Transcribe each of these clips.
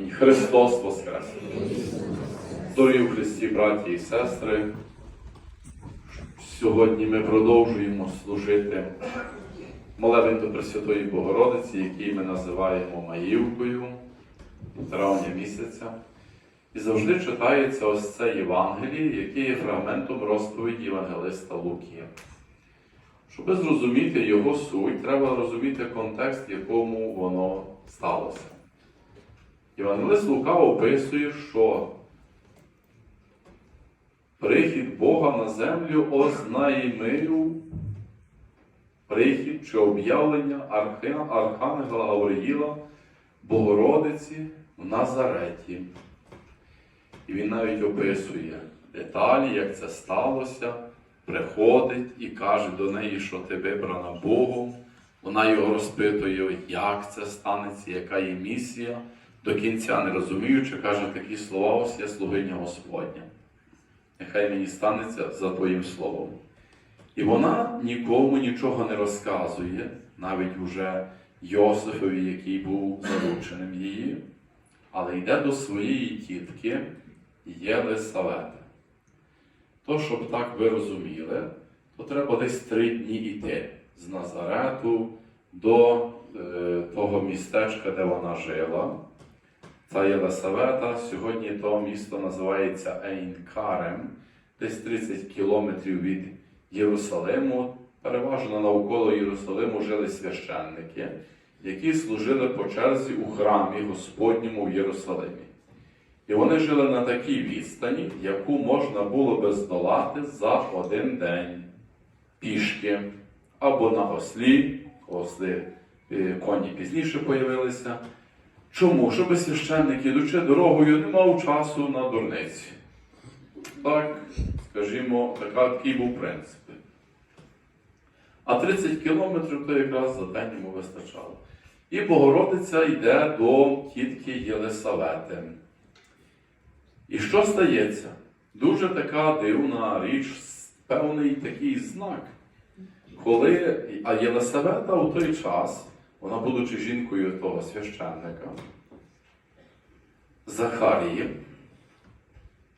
Амінь. Христос Воскрес! Дорогі в Христі, браті і сестри, сьогодні ми продовжуємо служити молебень до Пресвятої Богородиці, який ми називаємо Маївкою травня місяця. І завжди читається ось це Євангеліє, яке є фрагментом розповіді Євангелиста Лукія. Щоб зрозуміти його суть, треба розуміти контекст, в якому воно сталося. Євангелист Лука описує, що прихід Бога на землю ознайомив прихід чи об'явлення Архангела Гавриїла Богородиці в Назареті. І він навіть описує деталі, як це сталося, приходить і каже до неї, що ти вибрана Богом. Вона його розпитує, як це станеться, яка є місія. До кінця не розуміючи, каже такі слова, ось я слугиня Господня. Нехай мені станеться за Твоїм словом. І вона нікому нічого не розказує, навіть уже Йосифові, який був зарученим її, але йде до своєї тітки Єлисавети. То, щоб так ви розуміли, то треба десь три дні йти з Назарету до е, того містечка, де вона жила. Та Єлисавета, сьогодні то місто називається Ейнкарем, десь 30 кілометрів від Єрусалиму. Переважно навколо Єрусалиму жили священники, які служили по черзі у храмі Господньому в Єрусалимі. І вони жили на такій відстані, яку можна було би здолати за один день пішки або на ослі, осли е, коні пізніше появилися. Чому? Щоб священник, ідучи дорогою, не мав часу на дурниці. Так, скажімо, така, такий був принцип. А 30 кілометрів то якраз за день йому вистачало. І Богородиця йде до тітки Єлисавети. І що стається? Дуже така дивна річ, певний такий знак. Коли а Єлисавета у той час, вона, будучи жінкою того священника, Захарії,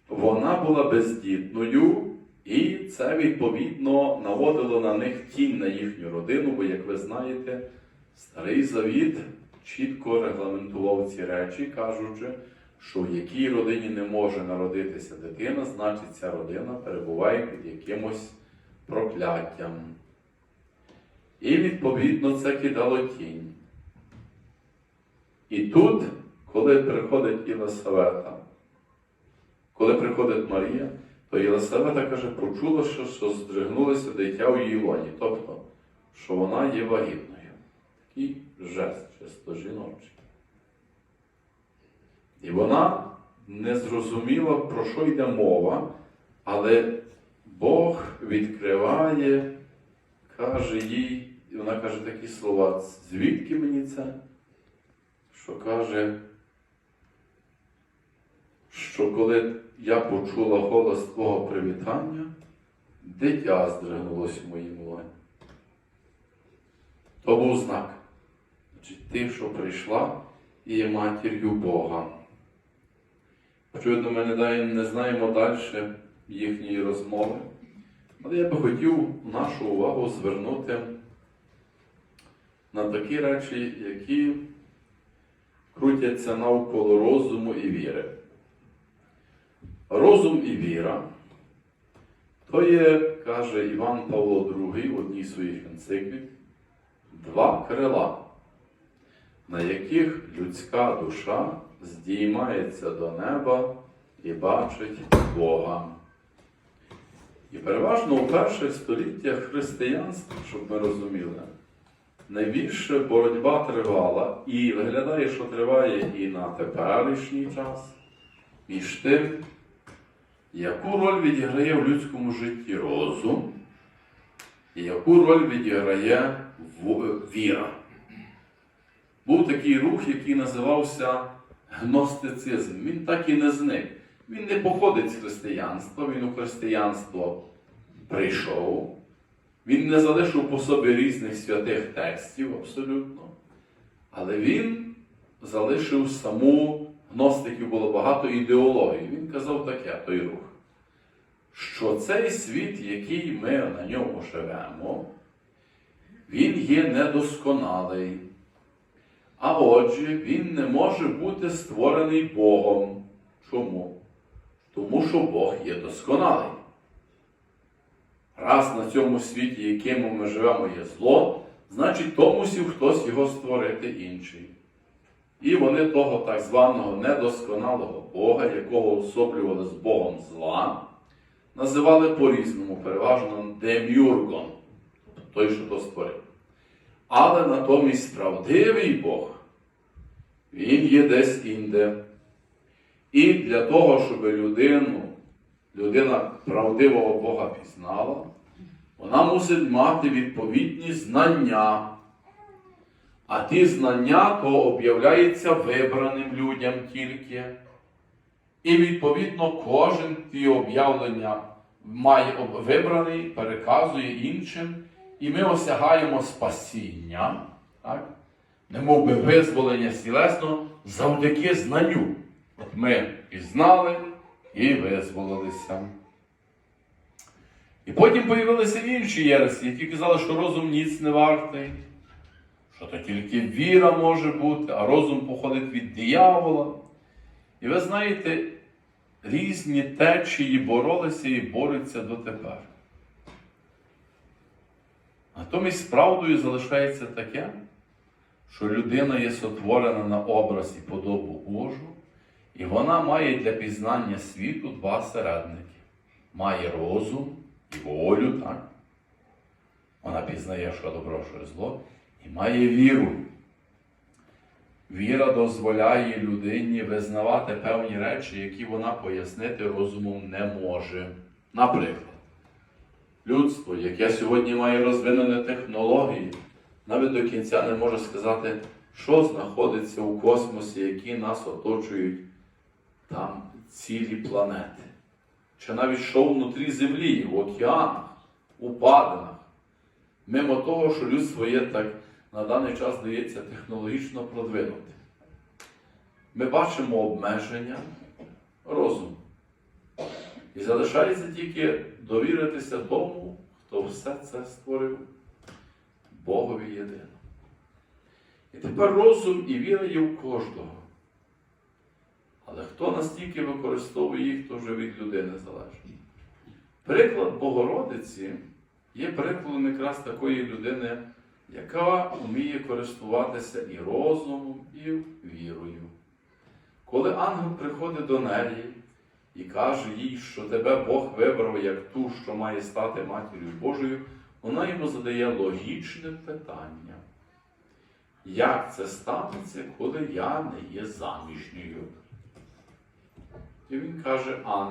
вона була бездітною, і це відповідно наводило на них тінь на їхню родину, бо, як ви знаєте, старий завіт чітко регламентував ці речі, кажучи, що в якій родині не може народитися дитина, значить ця родина перебуває під якимось прокляттям. І відповідно це кидало тінь. І тут, коли приходить Єлисавета, коли приходить Марія, то Єлисавета каже, почула, що, що здригнулося дитя у її лоні, тобто, що вона є вагітною. Такий жест, чисто жіночий. І вона не зрозуміла, про що йде мова, але Бог відкриває, каже їй, і вона каже такі слова, звідки мені це? Що каже, що коли я почула голос твого привітання, дитя здригнулося в моїм лоні. То був знак. Значить, ти, що прийшла, і є матір'ю Бога. Очевидно, ми не, не знаємо далі їхньої розмови, але я би хотів нашу увагу звернути на такі речі, які крутяться навколо розуму і віри. Розум і віра то є, каже Іван Павло II в одній своїх енциклік, два крила, на яких людська душа здіймається до неба і бачить Бога. І переважно у перших століттях християнства, щоб ми розуміли, найбільше боротьба тривала і виглядає, що триває і на теперішній час, між тим, яку роль відіграє в людському житті розум, і яку роль відіграє віра. Був такий рух, який називався гностицизм. Він так і не зник. Він не походить з християнства, він у християнство прийшов. Він не залишив по собі різних святих текстів абсолютно. Але він залишив саму гностиків було багато ідеологій. Він казав таке, той рух, що цей світ, який ми на ньому живемо, він є недосконалий. А отже, він не може бути створений Богом. Чому? Тому що Бог є досконалий. Раз на цьому світі, якому ми живемо, є зло, значить, то мусив хтось його створити інший. І вони того так званого недосконалого Бога, якого особлювали з Богом зла, називали по-різному, переважно демюргом, той, що то створив. Але натомість правдивий Бог, він є десь інде. І для того, щоб людину, людина правдивого Бога пізнала, вона мусить мати відповідні знання. А ті знання то об'являється вибраним людям тільки. І відповідно кожен ті об'явлення має вибраний, переказує іншим, і ми осягаємо спасіння, так? немов би визволення сілесно завдяки знанню. От ми пізнали і визволилися. І потім появилися інші єресі, які казали, що розум ніц не вартий, що то тільки віра може бути, а розум походить від диявола. І ви знаєте, різні течії боролися і борються дотепер. Натомість правдою залишається таке, що людина є сотворена на образ і подобу Божу, і вона має для пізнання світу два середники. Має розум і волю, так? Вона пізнає, що добро, що зло, і має віру. Віра дозволяє людині визнавати певні речі, які вона пояснити розумом не може. Наприклад, людство, яке сьогодні має розвинені технології, навіть до кінця не може сказати, що знаходиться у космосі, які нас оточують там цілі планети. Чи навіть що внутрі Землі, в океанах, у падинах. Мимо того, що людство є так на даний час здається технологічно продвинути. Ми бачимо обмеження розуму. І залишається тільки довіритися тому, хто все це створив Богові єдино. І тепер розум і віра є у кожного. Але хто настільки використовує їх, то вже від людини залежить. Приклад Богородиці є прикладом якраз такої людини, яка вміє користуватися і розумом, і вірою. Коли ангел приходить до неї і каже їй, що тебе Бог вибрав як ту, що має стати матір'ю Божою, вона йому задає логічне питання. Як це станеться, коли я не є заміжньою? І він каже, а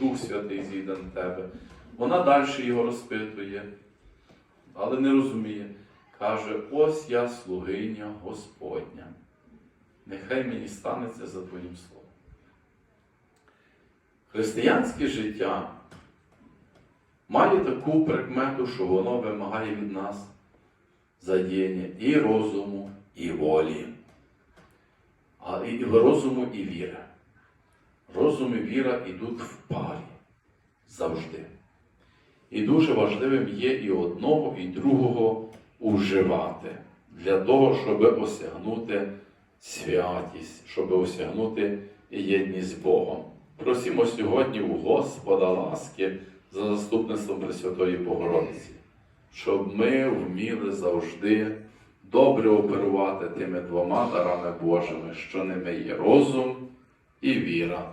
Дух Святий зійде на тебе. Вона далі його розпитує, але не розуміє. Каже, ось я слугиня Господня. Нехай мені станеться за Твоїм словом. Християнське життя має таку прикмету, що воно вимагає від нас задіяння і розуму, і волі, а і розуму і віри. Розум і віра йдуть в парі завжди. І дуже важливим є і одного, і другого уживати для того, щоб осягнути святість, щоб осягнути єдність з Богом. Просимо сьогодні у Господа ласки за заступництвом Пресвятої Богородиці, щоб ми вміли завжди добре оперувати тими двома дарами Божими, що ними є розум і віра.